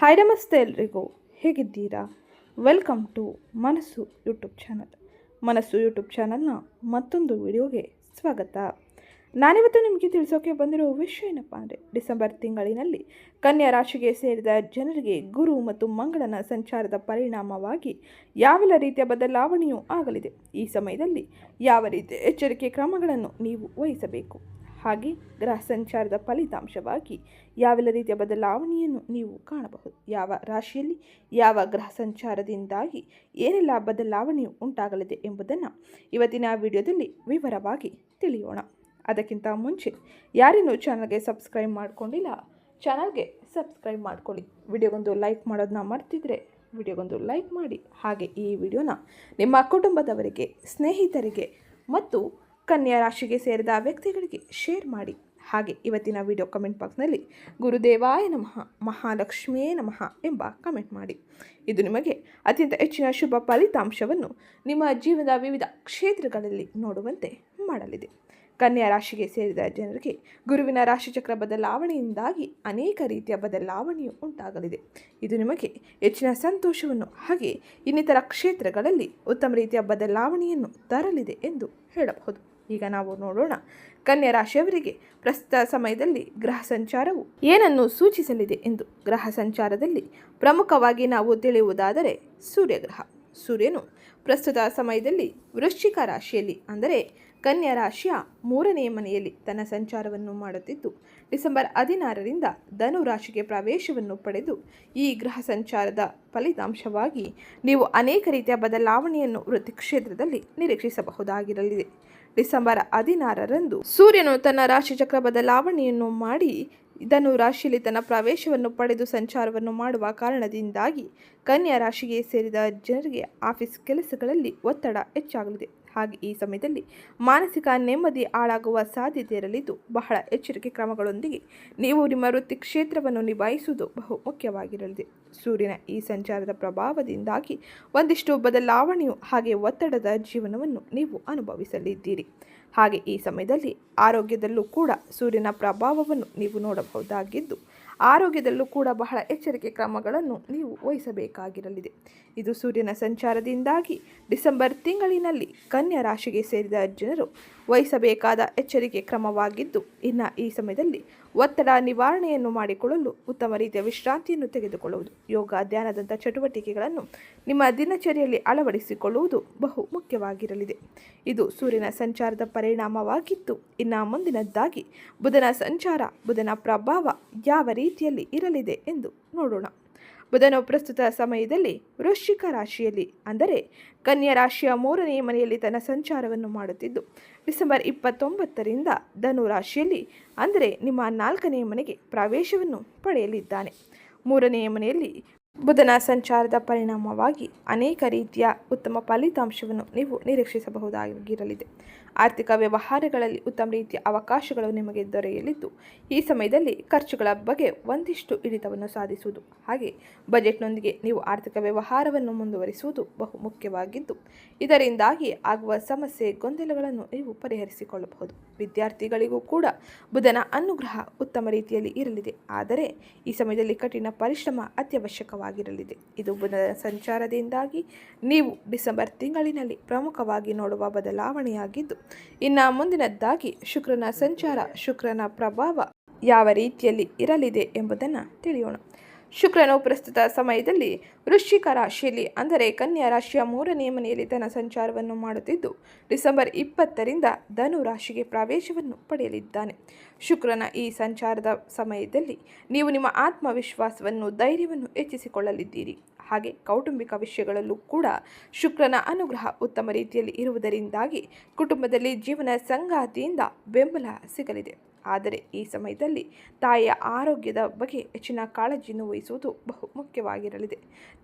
Hi ನಮಸ್ತೆ ಎಲ್ರಿಗೂ. ಹೇಗಿದ್ದೀರಾ? Welcome to Manassu YouTube channel Manassu YouTube ಚಾನಲ್ನ ಮತ್ತೊಂದು ವಿಡಿಯೋಗೆ ಸ್ವಾಗತ. ನಾನಿವತ್ತು ನಿಮಗೆ ತಿಳಿಸೋಕೆ ಬಂದಿರೋ ವಿಷಯ ಏನಪ್ಪ ಅಂದರೆ, ಡಿಸೆಂಬರ್ ತಿಂಗಳಿನಲ್ಲಿ ಕನ್ಯಾ ರಾಶಿಗೆ ಸೇರಿದ ಜನರಿಗೆ ಗುರು ಮತ್ತು ಮಂಗಳನ ಸಂಚಾರದ ಪರಿಣಾಮವಾಗಿ ಯಾವೆಲ್ಲ ರೀತಿಯ ಬದಲಾವಣೆಯೂ ಆಗಲಿದೆ. ಈ ಸಮಯದಲ್ಲಿ ಯಾವ ರೀತಿಯ ಎಚ್ಚರಿಕೆ ಕ್ರಮಗಳನ್ನು ನೀವು ವಹಿಸಬೇಕು? ಹಾಗೆ ಗ್ರಹ ಸಂಚಾರದ ಫಲಿತಾಂಶವಾಗಿ ಯಾವೆಲ್ಲ ರೀತಿಯ ಬದಲಾವಣೆಯನ್ನು ನೀವು ಕಾಣಬಹುದು? ಯಾವ ರಾಶಿಯಲ್ಲಿ ಯಾವ ಗ್ರಹ ಸಂಚಾರದಿಂದಾಗಿ ಏನೆಲ್ಲ ಬದಲಾವಣೆಯು ಉಂಟಾಗಲಿದೆ ಎಂಬುದನ್ನು ಇವತ್ತಿನ ವಿಡಿಯೋದಲ್ಲಿ ವಿವರವಾಗಿ ತಿಳಿಯೋಣ. ಅದಕ್ಕಿಂತ ಮುಂಚೆ ಯಾರೇನು ಚಾನಲ್ಗೆ ಸಬ್ಸ್ಕ್ರೈಬ್ ಮಾಡ್ಕೊಂಡಿಲ್ಲ, ಚಾನಲ್ಗೆ ಸಬ್ಸ್ಕ್ರೈಬ್ ಮಾಡ್ಕೊಳ್ಳಿ. ವಿಡಿಯೋಗೊಂದು ಲೈಕ್ ಮಾಡೋದನ್ನ ಮರ್ತಿದ್ರೆ ವಿಡಿಯೋಗೊಂದು ಲೈಕ್ ಮಾಡಿ. ಹಾಗೆ ಈ ವಿಡಿಯೋನ ನಿಮ್ಮ ಕುಟುಂಬದವರಿಗೆ, ಸ್ನೇಹಿತರಿಗೆ ಮತ್ತು ಕನ್ಯಾ ರಾಶಿಗೆ ಸೇರಿದ ವ್ಯಕ್ತಿಗಳಿಗೆ ಶೇರ್ ಮಾಡಿ. ಹಾಗೆ ಇವತ್ತಿನ ವಿಡಿಯೋ ಕಮೆಂಟ್ ಬಾಕ್ಸ್ನಲ್ಲಿ ಗುರುದೇವಾಯ ನಮಃ, ಮಹಾಲಕ್ಷ್ಮಿಯೇ ನಮಃ ಎಂಬ ಕಮೆಂಟ್ ಮಾಡಿ. ಇದು ನಿಮಗೆ ಅತ್ಯಂತ ಹೆಚ್ಚಿನ ಶುಭ ಫಲಿತಾಂಶವನ್ನು ನಿಮ್ಮ ಜೀವನದ ವಿವಿಧ ಕ್ಷೇತ್ರಗಳಲ್ಲಿ ನೋಡುವಂತೆ ಮಾಡಲಿದೆ. ಕನ್ಯಾ ರಾಶಿಗೆ ಸೇರಿದ ಜನರಿಗೆ ಗುರುವಿನ ರಾಶಿಚಕ್ರ ಬದಲಾವಣೆಯಿಂದಾಗಿ ಅನೇಕ ರೀತಿಯ ಬದಲಾವಣೆಯು ಉಂಟಾಗಲಿದೆ. ಇದು ನಿಮಗೆ ಹೆಚ್ಚಿನ ಸಂತೋಷವನ್ನು ಹಾಗೆ ಇನ್ನಿತರ ಕ್ಷೇತ್ರಗಳಲ್ಲಿ ಉತ್ತಮ ರೀತಿಯ ಬದಲಾವಣೆಯನ್ನು ತರಲಿದೆ ಎಂದು ಹೇಳಬಹುದು. ಈಗ ನಾವು ನೋಡೋಣ. ಕನ್ಯಾ ರಾಶಿಯವರಿಗೆ ಪ್ರಸ್ತುತ ಸಮಯದಲ್ಲಿ ಗ್ರಹ ಸಂಚಾರವು ಏನನ್ನು ಸೂಚಿಸಲಿದೆ ಎಂದು ಗ್ರಹ ಸಂಚಾರದಲ್ಲಿ ಪ್ರಮುಖವಾಗಿ ನಾವು ತಿಳಿಯುವುದಾದರೆ ಸೂರ್ಯಗ್ರಹ. ಸೂರ್ಯನು ಪ್ರಸ್ತುತ ಸಮಯದಲ್ಲಿ ವೃಶ್ಚಿಕ ರಾಶಿಯಲ್ಲಿ, ಅಂದರೆ ಕನ್ಯಾ ರಾಶಿಯ ಮೂರನೇ ಮನೆಯಲ್ಲಿ ತನ್ನ ಸಂಚಾರವನ್ನು ಮಾಡುತ್ತಿದ್ದು, ಡಿಸೆಂಬರ್ ಹದಿನಾರರಿಂದ ಧನು ರಾಶಿಗೆ ಪ್ರವೇಶವನ್ನು ಪಡೆದು ಈ ಗ್ರಹ ಸಂಚಾರದ ಫಲಿತಾಂಶವಾಗಿ ನೀವು ಅನೇಕ ರೀತಿಯ ಬದಲಾವಣೆಯನ್ನು ವೃತ್ತಿ ಕ್ಷೇತ್ರದಲ್ಲಿ ನಿರೀಕ್ಷಿಸಬಹುದಾಗಿರಲಿದೆ. ಡಿಸೆಂಬರ್ ಹದಿನಾರರಂದು ಸೂರ್ಯನು ತನ್ನ ರಾಶಿಚಕ್ರ ಬದಲಾವಣೆಯನ್ನು ಮಾಡಿ, ಇದನ್ನು ರಾಶಿಯಲ್ಲಿ ತನ್ನ ಪ್ರವೇಶವನ್ನು ಪಡೆದು ಸಂಚಾರವನ್ನು ಮಾಡುವ ಕಾರಣದಿಂದಾಗಿ ಕನ್ಯಾ ರಾಶಿಗೆ ಸೇರಿದ ಜನರಿಗೆ ಆಫೀಸ್ ಕೆಲಸಗಳಲ್ಲಿ ಒತ್ತಡ ಹೆಚ್ಚಾಗಲಿದೆ. ಹಾಗೆ ಈ ಸಮಯದಲ್ಲಿ ಮಾನಸಿಕ ನೆಮ್ಮದಿ ಹಾಳಾಗುವ ಸಾಧ್ಯತೆ ಇರಲಿದ್ದು ಬಹಳ ಎಚ್ಚರಿಕೆ ಕ್ರಮಗಳೊಂದಿಗೆ ನೀವು ನಿಮ್ಮ ವೃತ್ತಿ ಕ್ಷೇತ್ರವನ್ನು ನಿಭಾಯಿಸುವುದು ಬಹು ಮುಖ್ಯವಾಗಿರಲಿದೆ. ಸೂರ್ಯನ ಈ ಸಂಚಾರದ ಪ್ರಭಾವದಿಂದಾಗಿ ಒಂದಿಷ್ಟು ಬದಲಾವಣೆಯು ಹಾಗೆ ಒತ್ತಡದ ಜೀವನವನ್ನು ನೀವು ಅನುಭವಿಸಲಿದ್ದೀರಿ. ಹಾಗೆ ಈ ಸಮಯದಲ್ಲಿ ಆರೋಗ್ಯದಲ್ಲೂ ಕೂಡ ಸೂರ್ಯನ ಪ್ರಭಾವವನ್ನು ನೀವು ನೋಡಬಹುದಾಗಿದ್ದು ಆರೋಗ್ಯದಲ್ಲೂ ಕೂಡ ಬಹಳ ಎಚ್ಚರಿಕೆ ಕ್ರಮಗಳನ್ನು ನೀವು ವಹಿಸಬೇಕಾಗಿರಲಿದೆ. ಇದು ಸೂರ್ಯನ ಸಂಚಾರದಿಂದಾಗಿ ಡಿಸೆಂಬರ್ ತಿಂಗಳಿನಲ್ಲಿ ಕನ್ಯಾ ರಾಶಿಗೆ ಸೇರಿದ ಜನರು ವಹಿಸಬೇಕಾದ ಎಚ್ಚರಿಕೆ ಕ್ರಮವಾಗಿದ್ದು, ಇನ್ನು ಈ ಸಮಯದಲ್ಲಿ ಒತ್ತಡ ನಿವಾರಣೆಯನ್ನು ಮಾಡಿಕೊಳ್ಳಲು ಉತ್ತಮ ರೀತಿಯ ವಿಶ್ರಾಂತಿಯನ್ನು ತೆಗೆದುಕೊಳ್ಳುವುದು. ಯೋಗ, ಧ್ಯಾನದಂಥ ಚಟುವಟಿಕೆಗಳನ್ನು ನಿಮ್ಮ ದಿನಚರಿಯಲ್ಲಿ ಅಳವಡಿಸಿಕೊಳ್ಳುವುದು ಬಹು ಮುಖ್ಯವಾಗಿರಲಿದೆ. ಇದು ಸೂರ್ಯನ ಸಂಚಾರದ ಪರಿಣಾಮವಾಗಿತ್ತು ಇನ್ನು ಮುಂದಿನದ್ದಾಗಿ ಬುಧನ ಸಂಚಾರ, ಬುಧನ ಪ್ರಭಾವ ಯಾವ ರೀತಿಯಲ್ಲಿ ಇರಲಿದೆ ಎಂದು ನೋಡೋಣ. ಬುಧನು ಪ್ರಸ್ತುತ ಸಮಯದಲ್ಲಿ ವೃಶ್ಚಿಕ ರಾಶಿಯಲ್ಲಿ, ಅಂದರೆ ಕನ್ಯಾ ರಾಶಿಯ ಮೂರನೇ ಮನೆಯಲ್ಲಿ ತನ್ನ ಸಂಚಾರವನ್ನು ಮಾಡುತ್ತಿದ್ದು, ಡಿಸೆಂಬರ್ ಇಪ್ಪತ್ತೊಂಬತ್ತರಿಂದ ಧನು ರಾಶಿಯಲ್ಲಿ, ಅಂದರೆ ನಿಮ್ಮ ನಾಲ್ಕನೇ ಮನೆಗೆ ಪ್ರವೇಶವನ್ನು ಪಡೆಯಲಿದ್ದಾನೆ. ಮೂರನೆಯ ಮನೆಯಲ್ಲಿ ಬುಧನ ಸಂಚಾರದ ಪರಿಣಾಮವಾಗಿ ಅನೇಕ ರೀತಿಯ ಉತ್ತಮ ಫಲಿತಾಂಶವನ್ನು ನೀವು ನಿರೀಕ್ಷಿಸಬಹುದಾಗಿರಲಿದೆ. ಆರ್ಥಿಕ ವ್ಯವಹಾರಗಳಲ್ಲಿ ಉತ್ತಮ ರೀತಿಯ ಅವಕಾಶಗಳು ನಿಮಗೆ ದೊರೆಯಲಿದ್ದು, ಈ ಸಮಯದಲ್ಲಿ ಖರ್ಚುಗಳ ಬಗ್ಗೆ ಒಂದಿಷ್ಟು ಹಿಡಿತವನ್ನು ಸಾಧಿಸುವುದು. ಹಾಗೆ ಬಜೆಟ್ನೊಂದಿಗೆ ನೀವು ಆರ್ಥಿಕ ವ್ಯವಹಾರವನ್ನು ಮುಂದುವರಿಸುವುದು ಬಹು ಮುಖ್ಯವಾಗಿದ್ದು, ಇದರಿಂದಾಗಿ ಆಗುವ ಸಮಸ್ಯೆ, ಗೊಂದಲಗಳನ್ನು ನೀವು ಪರಿಹರಿಸಿಕೊಳ್ಳಬಹುದು. ವಿದ್ಯಾರ್ಥಿಗಳಿಗೂ ಕೂಡ ಬುಧನ ಅನುಗ್ರಹ ಉತ್ತಮ ರೀತಿಯಲ್ಲಿ ಇರಲಿದೆ. ಆದರೆ ಈ ಸಮಯದಲ್ಲಿ ಕಠಿಣ ಪರಿಶ್ರಮ ಅತ್ಯವಶ್ಯಕವಾಗಿರಲಿದೆ. ಇದು ಬುಧನ ಸಂಚಾರದಿಂದಾಗಿ ನೀವು ಡಿಸೆಂಬರ್ ತಿಂಗಳಿನಲ್ಲಿ ಪ್ರಮುಖವಾಗಿ ನೋಡುವ ಬದಲಾವಣೆಯಾಗಿದ್ದು ಇನ್ನು ಮುಂದಿನದ್ದಾಗಿ ಶುಕ್ರನ ಸಂಚಾರ ಶುಕ್ರನ ಪ್ರಭಾವ ಯಾವ ರೀತಿಯಲ್ಲಿ ಇರಲಿದೆ ಎಂಬುದನ್ನು ತಿಳಿಯೋಣ. ಶುಕ್ರನು ಪ್ರಸ್ತುತ ಸಮಯದಲ್ಲಿ ವೃಶ್ಚಿಕ ರಾಶಿಯಲ್ಲಿ, ಅಂದರೆ ಕನ್ಯಾ ರಾಶಿಯ ಮೂರನೇ ಮನೆಯಲ್ಲಿ ತನ್ನ ಸಂಚಾರವನ್ನು ಮಾಡುತ್ತಿದ್ದು, ಡಿಸೆಂಬರ್ ಇಪ್ಪತ್ತರಿಂದ ಧನು ರಾಶಿಗೆ ಪ್ರವೇಶವನ್ನು ಪಡೆಯಲಿದ್ದಾನೆ. ಶುಕ್ರನ ಈ ಸಂಚಾರದ ಸಮಯದಲ್ಲಿ ನೀವು ನಿಮ್ಮ ಆತ್ಮವಿಶ್ವಾಸವನ್ನು, ಧೈರ್ಯವನ್ನು ಹೆಚ್ಚಿಸಿಕೊಳ್ಳಲಿದ್ದೀರಿ. ಹಾಗೆ ಕೌಟುಂಬಿಕ ವಿಷಯಗಳಲ್ಲೂ ಕೂಡ ಶುಕ್ರನ ಅನುಗ್ರಹ ಉತ್ತಮ ರೀತಿಯಲ್ಲಿ ಇರುವುದರಿಂದಾಗಿ ಕುಟುಂಬದಲ್ಲಿ ಜೀವನ ಸಂಗಾತಿಯಿಂದ ಬೆಂಬಲ ಸಿಗಲಿದೆ. ಆದರೆ ಈ ಸಮಯದಲ್ಲಿ ತಾಯಿಯ ಆರೋಗ್ಯದ ಬಗ್ಗೆ ಹೆಚ್ಚಿನ ಕಾಳಜಿಯನ್ನು ವಹಿಸುವುದು ಬಹು ಮುಖ್ಯವಾಗಿರಲಿದೆ.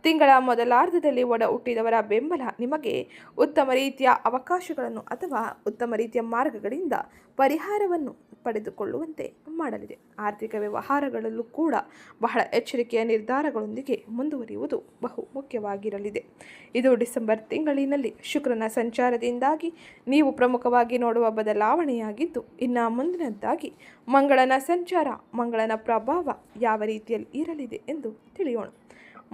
ತಿಂಗಳ ಮೊದಲಾರ್ಧದಲ್ಲಿ ಒಡ ಹುಟ್ಟಿದವರ ಬೆಂಬಲ ನಿಮಗೆ ಉತ್ತಮ ರೀತಿಯ ಅವಕಾಶಗಳನ್ನು ಅಥವಾ ಉತ್ತಮ ರೀತಿಯ ಮಾರ್ಗಗಳಿಂದ ಪರಿಹಾರವನ್ನು ಪಡೆದುಕೊಳ್ಳುವಂತೆ ಮಾಡಲಿದೆ. ಆರ್ಥಿಕ ವ್ಯವಹಾರಗಳಲ್ಲೂ ಕೂಡ ಬಹಳ ಎಚ್ಚರಿಕೆಯ ನಿರ್ಧಾರಗಳೊಂದಿಗೆ ಮುಂದುವರಿಯುವುದು ಬಹು ಮುಖ್ಯವಾಗಿರಲಿದೆ. ಇದು ಡಿಸೆಂಬರ್ ತಿಂಗಳಿನಲ್ಲಿ ಶುಕ್ರನ ಸಂಚಾರದಿಂದಾಗಿ ನೀವು ಪ್ರಮುಖವಾಗಿ ನೋಡುವ ಬದಲಾವಣೆಯಾಗಿದ್ದು, ಇನ್ನು ಮುಂದಿನದ್ದಾಗಿ ಮಂಗಳನ ಸಂಚಾರ ಮಂಗಳನ ಪ್ರಭಾವ ಯಾವ ರೀತಿಯಲ್ಲಿ ಇರಲಿದೆ ಎಂದು ತಿಳಿಯೋಣ.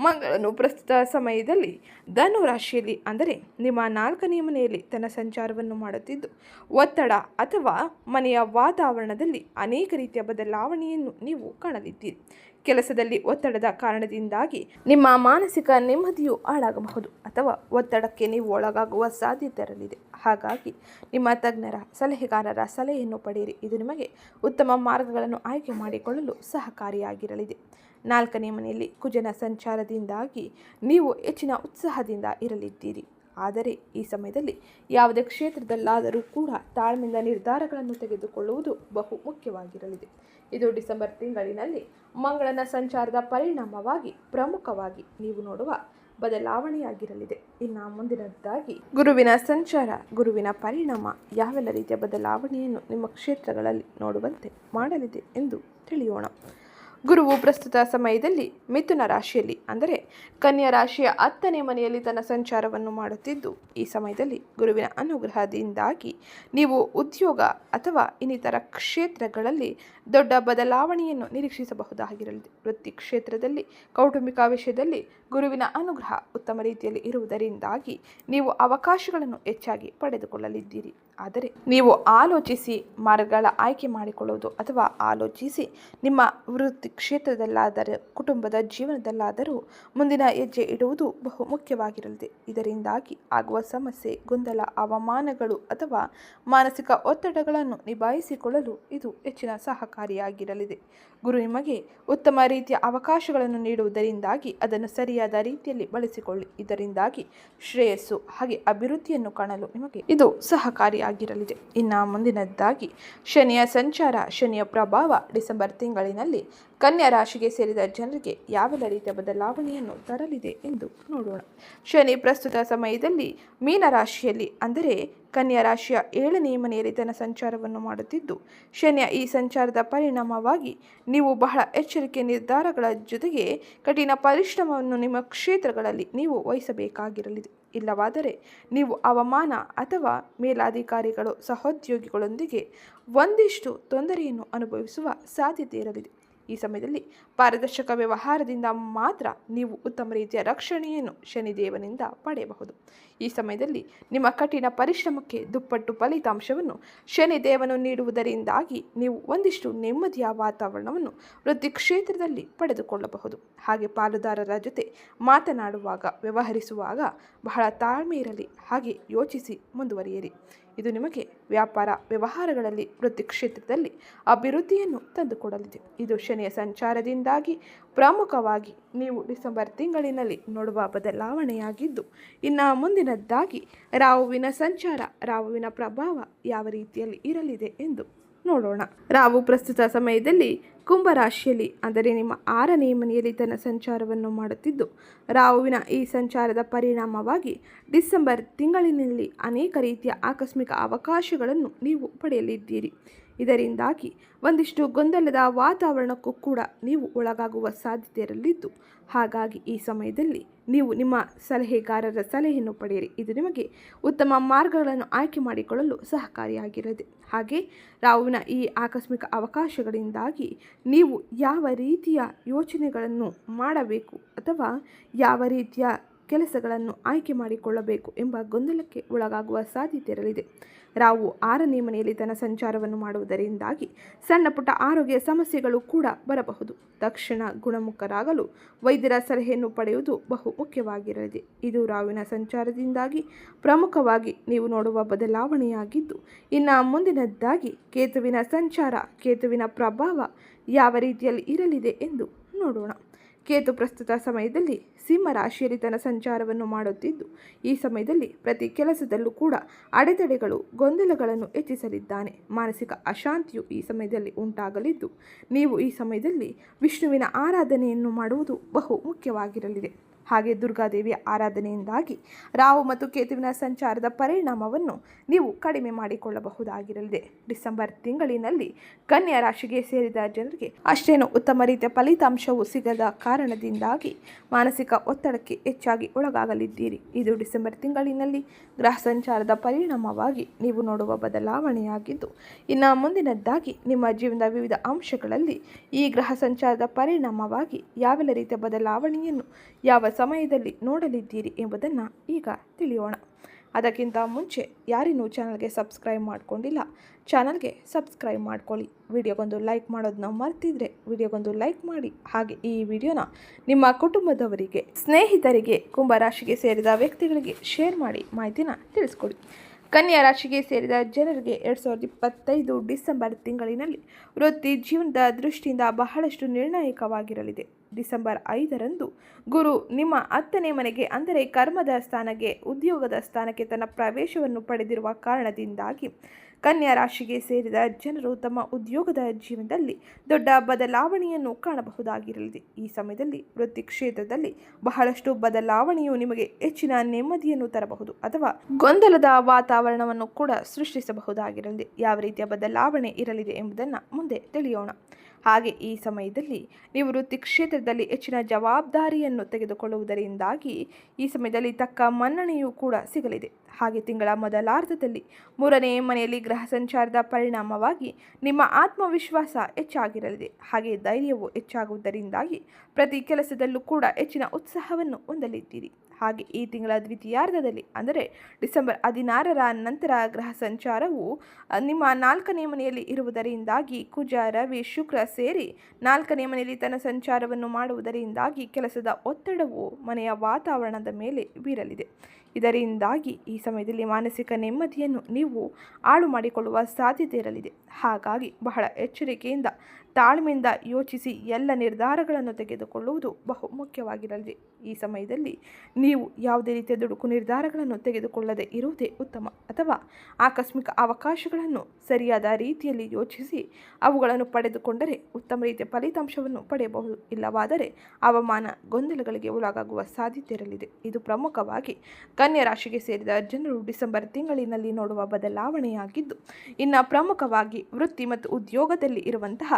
ಮಂಗಳನು ಪ್ರಸ್ತುತ ಸಮಯದಲ್ಲಿ ಧನು ರಾಶಿಯಲ್ಲಿ, ಅಂದರೆ ನಿಮ್ಮ ನಾಲ್ಕನೇ ಮನೆಯಲ್ಲಿ ತನ್ನ ಸಂಚಾರವನ್ನು ಮಾಡುತ್ತಿದ್ದು, ಒತ್ತಡ ಅಥವಾ ಮನೆಯ ವಾತಾವರಣದಲ್ಲಿ ಅನೇಕ ರೀತಿಯ ಬದಲಾವಣೆಯನ್ನು ನೀವು ಕಾಣಲಿದ್ದೀರಿ. ಕೆಲಸದಲ್ಲಿ ಒತ್ತಡದ ಕಾರಣದಿಂದಾಗಿ ನಿಮ್ಮ ಮಾನಸಿಕ ನೆಮ್ಮದಿಯು ಹಾಳಾಗಬಹುದು ಅಥವಾ ಒತ್ತಡಕ್ಕೆ ನೀವು ಒಳಗಾಗುವ ಸಾಧ್ಯತೆ ಇರಲಿದೆ ಹಾಗಾಗಿ ನಿಮ್ಮ ತಜ್ಞರ, ಸಲಹೆಗಾರರ ಸಲಹೆಯನ್ನು ಪಡೆಯಿರಿ. ಇದು ನಿಮಗೆ ಉತ್ತಮ ಮಾರ್ಗಗಳನ್ನು ಆಯ್ಕೆ ಮಾಡಿಕೊಳ್ಳಲು ಸಹಕಾರಿಯಾಗಿರಲಿದೆ. ನಾಲ್ಕನೇ ಮನೆಯಲ್ಲಿ ಕುಜನ ಸಂಚಾರದಿಂದಾಗಿ ನೀವು ಹೆಚ್ಚಿನ ಉತ್ಸಾಹದಿಂದ ಇರಲಿದ್ದೀರಿ. ಆದರೆ ಈ ಸಮಯದಲ್ಲಿ ಯಾವುದೇ ಕ್ಷೇತ್ರದಲ್ಲಾದರೂ ಕೂಡ ತಾಳ್ಮೆಯಿಂದ ನಿರ್ಧಾರಗಳನ್ನು ತೆಗೆದುಕೊಳ್ಳುವುದು ಬಹು ಮುಖ್ಯವಾಗಿರಲಿದೆ. ಇದು ಡಿಸೆಂಬರ್ ತಿಂಗಳಿನಲ್ಲಿ ಮಂಗಳನ ಸಂಚಾರದ ಪರಿಣಾಮವಾಗಿ ಪ್ರಮುಖವಾಗಿ ನೀವು ನೋಡುವ ಬದಲಾವಣೆಯಾಗಿರಲಿದೆ. ಇನ್ನು ಮುಂದಿನದ್ದಾಗಿ ಗುರುವಿನ ಸಂಚಾರ, ಗುರುವಿನ ಪರಿಣಾಮ ಯಾವೆಲ್ಲ ರೀತಿಯ ಬದಲಾವಣೆಯನ್ನು ನಿಮ್ಮ ಕ್ಷೇತ್ರಗಳಲ್ಲಿ ನೋಡುವಂತೆ ಮಾಡಲಿದೆ ಎಂದು ತಿಳಿಯೋಣ. ಗುರುವು ಪ್ರಸ್ತುತ ಸಮಯದಲ್ಲಿ ಮಿಥುನ ರಾಶಿಯಲ್ಲಿ, ಅಂದರೆ ಕನ್ಯಾ ರಾಶಿಯ ಹತ್ತನೇ ಮನೆಯಲ್ಲಿ ತನ್ನ ಸಂಚಾರವನ್ನು ಮಾಡುತ್ತಿದ್ದು, ಈ ಸಮಯದಲ್ಲಿ ಗುರುವಿನ ಅನುಗ್ರಹದಿಂದಾಗಿ ನೀವು ಉದ್ಯೋಗ ಅಥವಾ ಇನ್ನಿತರ ಕ್ಷೇತ್ರಗಳಲ್ಲಿ ದೊಡ್ಡ ಬದಲಾವಣೆಯನ್ನು ನಿರೀಕ್ಷಿಸಬಹುದಾಗಿರಲಿದೆ ವೃತ್ತಿ ಕ್ಷೇತ್ರದಲ್ಲಿ, ಕೌಟುಂಬಿಕ ವಿಷಯದಲ್ಲಿ ಗುರುವಿನ ಅನುಗ್ರಹ ಉತ್ತಮ ರೀತಿಯಲ್ಲಿ ಇರುವುದರಿಂದಾಗಿ ನೀವು ಅವಕಾಶಗಳನ್ನು ಹೆಚ್ಚಾಗಿ ಪಡೆದುಕೊಳ್ಳಲಿದ್ದೀರಿ. ಆದರೆ ನೀವು ಆಲೋಚಿಸಿ ಮಾರ್ಗಗಳ ಆಯ್ಕೆ ಮಾಡಿಕೊಳ್ಳುವುದು ಅಥವಾ ಆಲೋಚಿಸಿ ನಿಮ್ಮ ವೃತ್ತಿ ಕ್ಷೇತ್ರದಲ್ಲಾದರೂ, ಕುಟುಂಬದ ಜೀವನದಲ್ಲಾದರೂ ಮುಂದಿನ ಹೆಜ್ಜೆ ಇಡುವುದು ಬಹು ಮುಖ್ಯವಾಗಿರಲಿದೆ. ಇದರಿಂದಾಗಿ ಆಗುವ ಸಮಸ್ಯೆ, ಗೊಂದಲ, ಅವಮಾನಗಳು ಅಥವಾ ಮಾನಸಿಕ ಒತ್ತಡಗಳನ್ನು ನಿಭಾಯಿಸಿಕೊಳ್ಳಲು ಇದು ಹೆಚ್ಚಿನ ಸಹಕಾರಿಯಾಗಿರಲಿದೆ. ಗುರು ನಿಮಗೆ ಉತ್ತಮ ರೀತಿಯ ಅವಕಾಶಗಳನ್ನು ನೀಡುವುದರಿಂದಾಗಿ ಅದನ್ನು ಸರಿಯಾದ ರೀತಿಯಲ್ಲಿ ಬಳಸಿಕೊಳ್ಳಿ. ಇದರಿಂದಾಗಿ ಶ್ರೇಯಸ್ಸು ಹಾಗೆ ಅಭಿವೃದ್ಧಿಯನ್ನು ಕಾಣಲು ನಿಮಗೆ ಇದು ಸಹಕಾರಿಯಾಗಿರಲಿದೆ ಇನ್ನು ಮುಂದಿನದ್ದಾಗಿ, ಶನಿಯ ಸಂಚಾರ, ಶನಿಯ ಪ್ರಭಾವ ಡಿಸೆಂಬರ್ ತಿಂಗಳಿನಲ್ಲಿ ಕನ್ಯಾ ರಾಶಿಗೆ ಸೇರಿದ ಜನರಿಗೆ ಯಾವೆಲ್ಲ ರೀತಿಯ ಬದಲಾವಣೆಯನ್ನು ತರಲಿದೆ ಎಂದು ನೋಡೋಣ. ಶನಿ ಪ್ರಸ್ತುತ ಸಮಯದಲ್ಲಿ ಮೀನರಾಶಿಯಲ್ಲಿ ಅಂದರೆ ಕನ್ಯಾ ರಾಶಿಯ ಏಳನೇ ಮನೆಯಲ್ಲಿ ತನ್ನ ಸಂಚಾರವನ್ನು ಮಾಡುತ್ತಿದ್ದು, ಶನಿಯ ಈ ಸಂಚಾರದ ಪರಿಣಾಮವಾಗಿ ನೀವು ಬಹಳ ಎಚ್ಚರಿಕೆ ನಿರ್ಧಾರಗಳ ಜೊತೆಗೆ ಕಠಿಣ ಪರಿಶ್ರಮವನ್ನು ನಿಮ್ಮ ಕ್ಷೇತ್ರಗಳಲ್ಲಿ ನೀವು ವಹಿಸಬೇಕಾಗಿರಲಿದೆ. ಇಲ್ಲವಾದರೆ ನೀವು ಅವಮಾನ ಅಥವಾ ಮೇಲಾಧಿಕಾರಿಗಳು ಸಹೋದ್ಯೋಗಿಗಳೊಂದಿಗೆ ಒಂದಿಷ್ಟು ತೊಂದರೆಯನ್ನು ಅನುಭವಿಸುವ ಸಾಧ್ಯತೆ ಇರಲಿದೆ. ಈ ಸಮಯದಲ್ಲಿ ಪಾರದರ್ಶಕ ವ್ಯವಹಾರದಿಂದ ಮಾತ್ರ ನೀವು ಉತ್ತಮ ರೀತಿಯ ರಕ್ಷಣೆಯನ್ನು ಶನಿದೇವನಿಂದ ಪಡೆಯಬಹುದು. ಈ ಸಮಯದಲ್ಲಿ ನಿಮ್ಮ ಕಠಿಣ ಪರಿಶ್ರಮಕ್ಕೆ ದುಪ್ಪಟ್ಟು ಫಲಿತಾಂಶವನ್ನು ಶನಿದೇವನು ನೀಡುವುದರಿಂದಾಗಿ ನೀವು ಒಂದಿಷ್ಟು ನೆಮ್ಮದಿಯ ವಾತಾವರಣವನ್ನು ವೃತ್ತಿ ಕ್ಷೇತ್ರದಲ್ಲಿ ಪಡೆದುಕೊಳ್ಳಬಹುದು. ಹಾಗೆ ಪಾಲುದಾರರ ಜೊತೆ ಮಾತನಾಡುವಾಗ, ವ್ಯವಹರಿಸುವಾಗ ಬಹಳ ತಾಳ್ಮೆ ಇರಲಿ. ಹಾಗೆ ಯೋಚಿಸಿ ಮುಂದುವರಿಯಿರಿ. ಇದು ನಿಮಗೆ ವ್ಯಾಪಾರ ವ್ಯವಹಾರಗಳಲ್ಲಿ ವೃತ್ತಿ ಕ್ಷೇತ್ರದಲ್ಲಿ ಅಭಿವೃದ್ಧಿಯನ್ನು ತಂದುಕೊಡಲಿದೆ. ಇದು ಶನಿಯ ಸಂಚಾರದಿಂದಾಗಿ ಪ್ರಮುಖವಾಗಿ ನೀವು ಡಿಸೆಂಬರ್ ತಿಂಗಳಿನಲ್ಲಿ ನೋಡುವ ಬದಲಾವಣೆಯಾಗಿದ್ದು, ಇನ್ನು ಮುಂದಿನದ್ದಾಗಿ ರಾಹುವಿನ ಸಂಚಾರ, ರಾಹುವಿನ ಪ್ರಭಾವ ಯಾವ ರೀತಿಯಲ್ಲಿ ಇರಲಿದೆ ಎಂದು ನೋಡೋಣ. ರಾವು ಪ್ರಸ್ತುತ ಸಮಯದಲ್ಲಿ ಕುಂಭರಾಶಿಯಲ್ಲಿ. ಅಂದರೆ ನಿಮ್ಮ ಆರನೇ ಮನೆಯಲ್ಲಿ ತನ್ನ ಸಂಚಾರವನ್ನು ಮಾಡುತ್ತಿದ್ದು, ರಾಹುವಿನ ಈ ಸಂಚಾರದ ಪರಿಣಾಮವಾಗಿ ಡಿಸೆಂಬರ್ ತಿಂಗಳಿನಲ್ಲಿ ಅನೇಕ ರೀತಿಯ ಆಕಸ್ಮಿಕ ಅವಕಾಶಗಳನ್ನು ನೀವು ಪಡೆಯಲಿದ್ದೀರಿ. ಇದರಿಂದಾಗಿ ಒಂದಿಷ್ಟು ಗೊಂದಲದ ವಾತಾವರಣಕ್ಕೂ ಕೂಡ ನೀವು ಒಳಗಾಗುವ ಸಾಧ್ಯತೆ ಇರಲಿದ್ದು ಹಾಗಾಗಿ ಈ ಸಮಯದಲ್ಲಿ ನೀವು ನಿಮ್ಮ ಸಲಹೆಗಾರರ ಸಲಹೆಯನ್ನು ಪಡೆಯಿರಿ. ಇದು ನಿಮಗೆ ಉತ್ತಮ ಮಾರ್ಗಗಳನ್ನು ಆಯ್ಕೆ ಮಾಡಿಕೊಳ್ಳಲು ಸಹಕಾರಿಯಾಗಿರದೆ ಹಾಗೆ ರಾಹುವಿನ ಈ ಆಕಸ್ಮಿಕ ಅವಕಾಶಗಳಿಂದಾಗಿ ನೀವು ಯಾವ ರೀತಿಯ ಯೋಚನೆಗಳನ್ನು ಮಾಡಬೇಕು ಅಥವಾ ಯಾವ ರೀತಿಯ ಕೆಲಸಗಳನ್ನು ಆಯ್ಕೆ ಮಾಡಿಕೊಳ್ಳಬೇಕು ಎಂಬ ಗೊಂದಲಕ್ಕೆ ಒಳಗಾಗುವ ಸಾಧ್ಯತೆ ಇರಲಿದೆ ರಾವು ಆರನೇ ಮನೆಯಲ್ಲಿ ತನ್ನ ಸಂಚಾರವನ್ನು ಮಾಡುವುದರಿಂದಾಗಿ ಸಣ್ಣ ಪುಟ್ಟ ಆರೋಗ್ಯ ಸಮಸ್ಯೆಗಳು ಕೂಡ ಬರಬಹುದು. ತಕ್ಷಣ ಗುಣಮುಖರಾಗಲು ವೈದ್ಯರ ಸಲಹೆಯನ್ನು ಪಡೆಯುವುದು ಬಹು ಮುಖ್ಯವಾಗಿರಲಿದೆ. ಇದು ರಾವಿನ ಸಂಚಾರದಿಂದಾಗಿ ಪ್ರಮುಖವಾಗಿ ನೀವು ನೋಡುವ ಬದಲಾವಣೆಯಾಗಿದ್ದು, ಇನ್ನು ಮುಂದಿನದ್ದಾಗಿ ಕೇತುವಿನ ಸಂಚಾರ, ಕೇತುವಿನ ಪ್ರಭಾವ ಯಾವ ರೀತಿಯಲ್ಲಿ ಇರಲಿದೆ ಎಂದು ನೋಡೋಣ. ಕೇತು ಪ್ರಸ್ತುತ ಸಮಯದಲ್ಲಿ ಸಿಂಹ ರಾಶಿಯಲ್ಲಿ ತನ್ನ ಸಂಚಾರವನ್ನು ಮಾಡುತ್ತಿದ್ದು, ಈ ಸಮಯದಲ್ಲಿ ಪ್ರತಿ ಕೆಲಸದಲ್ಲೂ ಕೂಡ ಅಡೆತಡೆಗಳು, ಗೊಂದಲಗಳನ್ನು ಹೆಚ್ಚಿಸಲಿದ್ದಾನೆ. ಮಾನಸಿಕ ಅಶಾಂತಿಯು ಈ ಸಮಯದಲ್ಲಿ ಉಂಟಾಗಲಿದ್ದು, ನೀವು ಈ ಸಮಯದಲ್ಲಿ ವಿಷ್ಣುವಿನ ಆರಾಧನೆಯನ್ನು ಮಾಡುವುದು ಬಹು ಮುಖ್ಯವಾಗಿರಲಿದೆ. ಹಾಗೆ ದುರ್ಗಾದೇವಿಯ ಆರಾಧನೆಯಿಂದಾಗಿ ರಾಹು ಮತ್ತು ಕೇತುವಿನ ಸಂಚಾರದ ಪರಿಣಾಮವನ್ನು ನೀವು ಕಡಿಮೆ ಮಾಡಿಕೊಳ್ಳಬಹುದಾಗಿರಲಿದೆ. ಡಿಸೆಂಬರ್ ತಿಂಗಳಿನಲ್ಲಿ ಕನ್ಯಾ ರಾಶಿಗೆ ಸೇರಿದ ಜನರಿಗೆ ಅಷ್ಟೇನು ಉತ್ತಮ ರೀತಿಯ ಫಲಿತಾಂಶವು ಸಿಗದ ಕಾರಣದಿಂದಾಗಿ ಮಾನಸಿಕ ಒತ್ತಡಕ್ಕೆ ಹೆಚ್ಚಾಗಿ ಒಳಗಾಗಲಿದ್ದೀರಿ. ಇದು ಡಿಸೆಂಬರ್ ತಿಂಗಳಿನಲ್ಲಿ ಗ್ರಹ ಸಂಚಾರದ ಪರಿಣಾಮವಾಗಿ ನೀವು ನೋಡುವ ಬದಲಾವಣೆಯಾಗಿದ್ದು, ಇನ್ನು ಮುಂದಿನದ್ದಾಗಿ ನಿಮ್ಮ ಜೀವನದ ವಿವಿಧ ಅಂಶಗಳಲ್ಲಿ ಈ ಗ್ರಹ ಸಂಚಾರದ ಪರಿಣಾಮವಾಗಿ ಯಾವೆಲ್ಲ ರೀತಿಯ ಬದಲಾವಣೆಯನ್ನು ಯಾವ ಸಮಯದಲ್ಲಿ ನೋಡಲಿದ್ದೀರಿ ಎಂಬುದನ್ನು ಈಗ ತಿಳಿಯೋಣ. ಅದಕ್ಕಿಂತ ಮುಂಚೆ ಯಾರಿನ್ನೂ ಚಾನಲ್ಗೆ ಸಬ್ಸ್ಕ್ರೈಬ್ ಮಾಡ್ಕೊಂಡಿಲ್ಲ, ಚಾನಲ್ಗೆ ಸಬ್ಸ್ಕ್ರೈಬ್ ಮಾಡ್ಕೊಳ್ಳಿ. ವಿಡಿಯೋಗೊಂದು ಲೈಕ್ ಮಾಡೋದನ್ನ ಮರ್ತಿದ್ರೆ ವಿಡಿಯೋಗೊಂದು ಲೈಕ್ ಮಾಡಿ. ಹಾಗೆ ಈ ವಿಡಿಯೋನ ನಿಮ್ಮ ಕುಟುಂಬದವರಿಗೆ, ಸ್ನೇಹಿತರಿಗೆ, ಕುಂಭರಾಶಿಗೆ ಸೇರಿದ ವ್ಯಕ್ತಿಗಳಿಗೆ ಶೇರ್ ಮಾಡಿ ಮಾಹಿತಿನ ತಿಳಿಸ್ಕೊಡಿ. ಕನ್ಯಾ ರಾಶಿಗೆ ಸೇರಿದ ಜನರಿಗೆ ಎರಡು ಸಾವಿರದ ಇಪ್ಪತ್ತೈದು ಡಿಸೆಂಬರ್ ತಿಂಗಳಿನಲ್ಲಿ ವೃತ್ತಿ ಜೀವನದ ದೃಷ್ಟಿಯಿಂದ ಬಹಳಷ್ಟು ನಿರ್ಣಾಯಕವಾಗಿರಲಿದೆ. ಡಿಸೆಂಬರ್ ಐದರಂದು. ಗುರು, ನಿಮ್ಮ ಹತ್ತನೇ ಮನೆಗೆ, ಅಂದರೆ ಕರ್ಮದ ಸ್ಥಾನಕ್ಕೆ, ಉದ್ಯೋಗದ ಸ್ಥಾನಕ್ಕೆ ತನ್ನ ಪ್ರವೇಶವನ್ನು ಪಡೆದಿರುವ ಕಾರಣದಿಂದಾಗಿ ಕನ್ಯಾ ರಾಶಿಗೆ ಸೇರಿದ ಜನರು ತಮ್ಮ ಉದ್ಯೋಗದ ಜೀವನದಲ್ಲಿ ದೊಡ್ಡ ಬದಲಾವಣೆಯನ್ನು ಕಾಣಬಹುದಾಗಿರಲಿದೆ. ಈ ಸಮಯದಲ್ಲಿ ವೃತ್ತಿ ಕ್ಷೇತ್ರದಲ್ಲಿ ಬಹಳಷ್ಟು ಬದಲಾವಣೆಯು ನಿಮಗೆ ಹೆಚ್ಚಿನ ನೆಮ್ಮದಿಯನ್ನು ತರಬಹುದು ಅಥವಾ ಗೊಂದಲದ ವಾತಾವರಣವನ್ನು ಕೂಡ ಸೃಷ್ಟಿಸಬಹುದಾಗಿರಲಿದೆ. ಯಾವ ರೀತಿಯ ಬದಲಾವಣೆ ಇರಲಿದೆ ಎಂಬುದನ್ನು ಮುಂದೆ ತಿಳಿಯೋಣ. ಹಾಗೆ ಈ ಸಮಯದಲ್ಲಿ ನೀವು ವೃತ್ತಿ ಕ್ಷೇತ್ರದಲ್ಲಿ ಹೆಚ್ಚಿನ ಜವಾಬ್ದಾರಿಯನ್ನು ತೆಗೆದುಕೊಳ್ಳುವುದರಿಂದಾಗಿ ಈ ಸಮಯದಲ್ಲಿ ತಕ್ಕ ಮನ್ನಣೆಯೂ ಕೂಡ ಸಿಗಲಿದೆ. ಹಾಗೆ ತಿಂಗಳ ಮೊದಲಾರ್ಧದಲ್ಲಿ ಮೂರನೇ ಮನೆಯಲ್ಲಿ ಗ್ರಹ ಸಂಚಾರದ ಪರಿಣಾಮವಾಗಿ ನಿಮ್ಮ ಆತ್ಮವಿಶ್ವಾಸ ಹೆಚ್ಚಾಗಿರಲಿದೆ. ಹಾಗೆ ಧೈರ್ಯವು ಹೆಚ್ಚಾಗುವುದರಿಂದಾಗಿ ಪ್ರತಿ ಕೆಲಸದಲ್ಲೂ ಕೂಡ ಹೆಚ್ಚಿನ ಉತ್ಸಾಹವನ್ನು ಹೊಂದಲಿದ್ದೀರಿ. ಹಾಗೆ ಈ ತಿಂಗಳ ದ್ವಿತೀಯಾರ್ಧದಲ್ಲಿ ಅಂದರೆ ಡಿಸೆಂಬರ್ ಹದಿನಾರರ ನಂತರ ಗ್ರಹ ಸಂಚಾರವು ನಿಮ್ಮ ನಾಲ್ಕನೇ ಮನೆಯಲ್ಲಿ ಇರುವುದರಿಂದಾಗಿ ಕುಜ, ರವಿ, ಶುಕ್ರ ಸೇರಿ ನಾಲ್ಕನೇ ಮನೆಯಲ್ಲಿ ತನ್ನ ಸಂಚಾರವನ್ನು ಮಾಡುವುದರಿಂದಾಗಿ ಕೆಲಸದ ಒತ್ತಡವು ಮನೆಯ ವಾತಾವರಣದ ಮೇಲೆ ಬೀರಲಿದೆ. ಇದರಿಂದಾಗಿ ಈ ಸಮಯದಲ್ಲಿ ಮಾನಸಿಕ ನೆಮ್ಮದಿಯನ್ನು ನೀವು ಹಾಳು ಮಾಡಿಕೊಳ್ಳುವ ಸಾಧ್ಯತೆ ಇರಲಿದೆ. ಹಾಗಾಗಿ ಬಹಳ ಎಚ್ಚರಿಕೆಯಿಂದ ತಾಳ್ಮೆಯಿಂದ ಯೋಚಿಸಿ ಎಲ್ಲ ನಿರ್ಧಾರಗಳನ್ನು ತೆಗೆದುಕೊಳ್ಳುವುದು ಬಹು ಮುಖ್ಯವಾಗಿರಲಿದೆ ಈ ಸಮಯದಲ್ಲಿ ನೀವು ಯಾವುದೇ ರೀತಿಯ ದುಡುಕು ನಿರ್ಧಾರಗಳನ್ನು ತೆಗೆದುಕೊಳ್ಳದೆ ಇರುವುದೇ ಉತ್ತಮ. ಅಥವಾ ಆಕಸ್ಮಿಕ ಅವಕಾಶಗಳನ್ನು ಸರಿಯಾದ ರೀತಿಯಲ್ಲಿ ಯೋಚಿಸಿ ಅವುಗಳನ್ನು ಪಡೆದುಕೊಂಡರೆ ಉತ್ತಮ ರೀತಿಯ ಫಲಿತಾಂಶವನ್ನು ಪಡೆಯಬಹುದು. ಇಲ್ಲವಾದರೆ ಅವಮಾನ ಗೊಂದಲಗಳಿಗೆ ಒಳಗಾಗುವ ಸಾಧ್ಯತೆ ಇರಲಿದೆ. ಇದು ಪ್ರಮುಖವಾಗಿ ಕನ್ಯಾ ರಾಶಿಗೆ ಸೇರಿದ ಜನರು ಡಿಸೆಂಬರ್ ತಿಂಗಳಿನಲ್ಲಿ ನೋಡುವ ಬದಲಾವಣೆಯಾಗಿದ್ದು, ಇನ್ನು ಪ್ರಮುಖವಾಗಿ ವೃತ್ತಿ ಮತ್ತು ಉದ್ಯೋಗದಲ್ಲಿ ಇರುವಂತಹ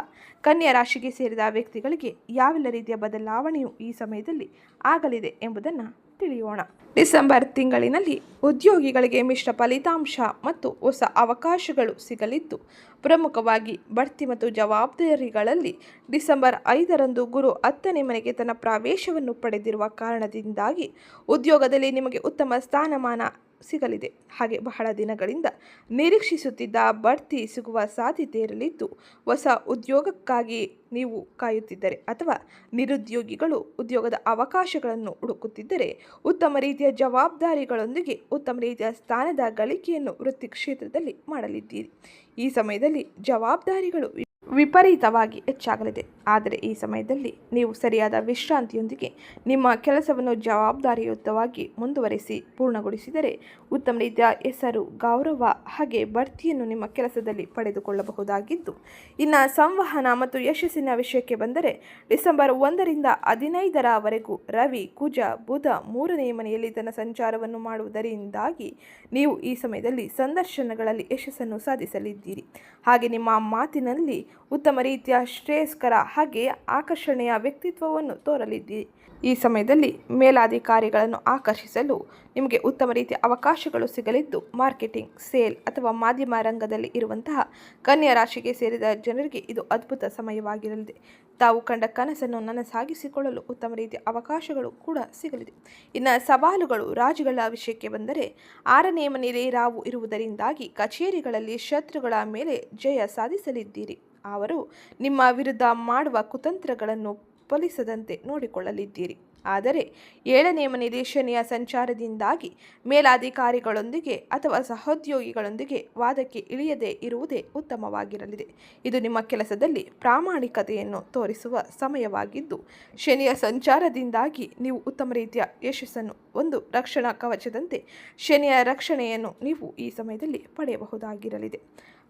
ಕನ್ಯಾ ರಾಶಿಗೆ ಸೇರಿದ ವ್ಯಕ್ತಿಗಳಿಗೆ ಯಾವೆಲ್ಲ ರೀತಿಯ ಬದಲಾವಣೆಯು ಈ ಸಮಯದಲ್ಲಿ ಆಗಲಿದೆ ಎಂಬುದನ್ನು ತಿಳಿಯೋಣ. ಡಿಸೆಂಬರ್ ತಿಂಗಳಿನಲ್ಲಿ ಉದ್ಯೋಗಿಗಳಿಗೆ ಮಿಶ್ರ ಫಲಿತಾಂಶ ಮತ್ತು ಹೊಸ ಅವಕಾಶಗಳು ಸಿಗಲಿದ್ದು, ಪ್ರಮುಖವಾಗಿ ಬಡ್ತಿ ಮತ್ತು ಜವಾಬ್ದಾರಿಗಳಲ್ಲಿ ಡಿಸೆಂಬರ್ ಐದರಂದು ಗುರು ಹತ್ತನೇ ಮನೆಗೆ ತನ್ನ ಪ್ರವೇಶವನ್ನು ಪಡೆದಿರುವ ಕಾರಣದಿಂದಾಗಿ ಉದ್ಯೋಗದಲ್ಲಿ ನಿಮಗೆ ಉತ್ತಮ ಸ್ಥಾನಮಾನ ಸಿಗಲಿದೆ. ಹಾಗೆ ಬಹಳ ದಿನಗಳಿಂದ ನಿರೀಕ್ಷಿಸುತ್ತಿದ್ದ ಬಡ್ತಿ ಸಿಗುವ ಸಾಧ್ಯತೆ ಇರಲಿದ್ದು, ಹೊಸ ಉದ್ಯೋಗಕ್ಕಾಗಿ ನೀವು ಕಾಯುತ್ತಿದ್ದರೆ ಅಥವಾ ನಿರುದ್ಯೋಗಿಗಳು ಉದ್ಯೋಗದ ಅವಕಾಶಗಳನ್ನು ಹುಡುಕುತ್ತಿದ್ದರೆ ಉತ್ತಮ ರೀತಿಯ ಜವಾಬ್ದಾರಿಗಳೊಂದಿಗೆ ಉತ್ತಮ ರೀತಿಯ ಸ್ಥಾನದ ಗಳಿಕೆಯನ್ನು ವೃತ್ತಿ ಕ್ಷೇತ್ರದಲ್ಲಿ ಮಾಡಲಿದ್ದೀರಿ. ಈ ಸಮಯದಲ್ಲಿ ಜವಾಬ್ದಾರಿಗಳು ವಿಪರೀತವಾಗಿ ಹೆಚ್ಚಾಗಲಿದೆ. ಆದರೆ ಈ ಸಮಯದಲ್ಲಿ ನೀವು ಸರಿಯಾದ ವಿಶ್ರಾಂತಿಯೊಂದಿಗೆ ನಿಮ್ಮ ಕೆಲಸವನ್ನು ಜವಾಬ್ದಾರಿಯುತವಾಗಿ ಮುಂದುವರಿಸಿ ಪೂರ್ಣಗೊಳಿಸಿದರೆ ಉತ್ತಮ ರೀತಿಯ ಹೆಸರು, ಗೌರವ ಹಾಗೆ ಬಡ್ತಿಯನ್ನು ನಿಮ್ಮ ಕೆಲಸದಲ್ಲಿ ಪಡೆದುಕೊಳ್ಳಬಹುದಾಗಿದ್ದು, ಇನ್ನು ಸಂವಹನ ಮತ್ತು ಯಶಸ್ಸಿನ ವಿಷಯಕ್ಕೆ ಬಂದರೆ ಡಿಸೆಂಬರ್ ಒಂದರಿಂದ ಹದಿನೈದರವರೆಗೂ ರವಿ, ಕುಜ, ಬುಧ ಮೂರನೇ ಮನೆಯಲ್ಲಿ ತನ್ನ ಸಂಚಾರವನ್ನು ಮಾಡುವುದರಿಂದಾಗಿ ನೀವು ಈ ಸಮಯದಲ್ಲಿ ಸಂದರ್ಶನಗಳಲ್ಲಿ ಯಶಸ್ಸನ್ನು ಸಾಧಿಸಲಿದ್ದೀರಿ. ಹಾಗೆ ನಿಮ್ಮ ಮಾತಿನಲ್ಲಿ ಉತ್ತಮ ರೀತಿಯ ಶ್ರೇಯಸ್ಕರ ಹಾಗೆ ಆಕರ್ಷಣೆಯ ವ್ಯಕ್ತಿತ್ವವನ್ನು ತೋರಲಿದ್ದೀರಿ ಈ ಸಮಯದಲ್ಲಿ ಮೇಲಾಧಿಕಾರಿಗಳನ್ನು ಆಕರ್ಷಿಸಲು ನಿಮಗೆ ಉತ್ತಮ ರೀತಿಯ ಅವಕಾಶಗಳು ಸಿಗಲಿದ್ದು, ಮಾರ್ಕೆಟಿಂಗ್, ಸೇಲ್ ಅಥವಾ ಮಾಧ್ಯಮ ರಂಗದಲ್ಲಿ ಇರುವಂತಹ ಕನ್ಯಾ ರಾಶಿಗೆ ಸೇರಿದ ಜನರಿಗೆ ಇದು ಅದ್ಭುತ ಸಮಯವಾಗಿರಲಿದೆ. ತಾವು ಕಂಡ ಕನಸನ್ನು ನನಸಾಗಿಸಿಕೊಳ್ಳಲು ಉತ್ತಮ ರೀತಿಯ ಅವಕಾಶಗಳು ಕೂಡ ಸಿಗಲಿದೆ. ಇನ್ನು ಸವಾಲುಗಳು ರಾಜುಗಳ ವಿಷಯಕ್ಕೆ ಬಂದರೆ, ಆರನೇ ಮನೆಯಲ್ಲಿ ರಾವು ಇರುವುದರಿಂದಾಗಿ ಕಚೇರಿಗಳಲ್ಲಿ ಶತ್ರುಗಳ ಮೇಲೆ ಜಯ ಸಾಧಿಸಲಿದ್ದೀರಿ. ಅವರು ನಿಮ್ಮ ವಿರುದ್ಧ ಮಾಡುವ ಕುತಂತ್ರಗಳನ್ನು ಫಲಿಸದಂತೆ ನೋಡಿಕೊಳ್ಳಲಿದ್ದೀರಿ. ಆದರೆ ಏಳನೇ ನೇಮ ಶನಿಯ ಸಂಚಾರದಿಂದಾಗಿ ಮೇಲಾಧಿಕಾರಿಗಳೊಂದಿಗೆ ಅಥವಾ ಸಹೋದ್ಯೋಗಿಗಳೊಂದಿಗೆ ವಾದಕ್ಕೆ ಇಳಿಯದೇ ಇರುವುದೇ ಉತ್ತಮವಾಗಿರಲಿದೆ. ಇದು ನಿಮ್ಮ ಕೆಲಸದಲ್ಲಿ ಪ್ರಾಮಾಣಿಕತೆಯನ್ನು ತೋರಿಸುವ ಸಮಯವಾಗಿದ್ದು, ಶನಿಯ ಸಂಚಾರದಿಂದಾಗಿ ನೀವು ಉತ್ತಮ ರೀತಿಯ ಯಶಸ್ಸನ್ನು, ಒಂದು ರಕ್ಷಣಾ ಕವಚದಂತೆ ಶನಿಯ ರಕ್ಷಣೆಯನ್ನು ನೀವು ಈ ಸಮಯದಲ್ಲಿ ಪಡೆಯಬಹುದಾಗಿರಲಿದೆ.